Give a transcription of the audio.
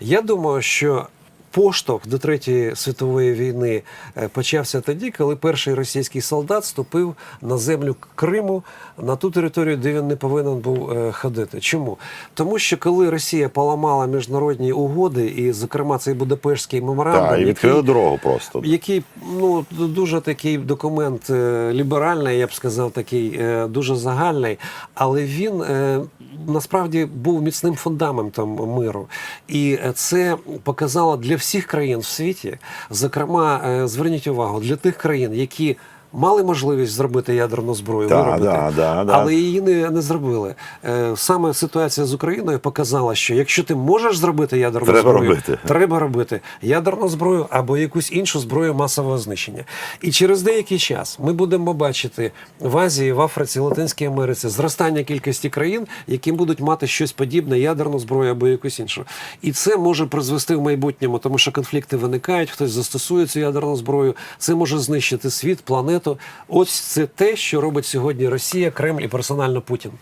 Я думаю, що. Поштовх до Третьої світової війни е, почався тоді, коли перший російський солдат ступив на землю Криму на ту територію, де він не повинен був е, ходити. Чому? Тому що коли Росія поламала міжнародні угоди, і, зокрема, цей Будапештський меморандум, Так, і який- відкрили дорогу просто. який ну дуже такий документ е, ліберальний, я б сказав, такий дуже загальний, але він насправді був міцним фундаментом миру, і е, це показало для всіх країн в світі. Зокрема, е, зверніть увагу для тих країн, які Мали можливість зробити ядерну зброю, Да, виробити, да, да, да. але її не, не зробили. Е, саме ситуація з Україною показала, що якщо ти можеш зробити ядерну Треба зброю, робити. треба робити ядерну зброю або якусь іншу зброю масового знищення. І через деякий час ми будемо бачити в Азії, в Африці, Латинській Америці зростання кількості країн, які будуть мати щось подібне, ядерну зброю або якусь іншу. І це може призвести в майбутньому, тому що конфлікти виникають, хтось застосує цю ядерну зброю. Це може знищити світ, планету. Ось це те, що робить сьогодні Росія, Кремль і персонально Путін.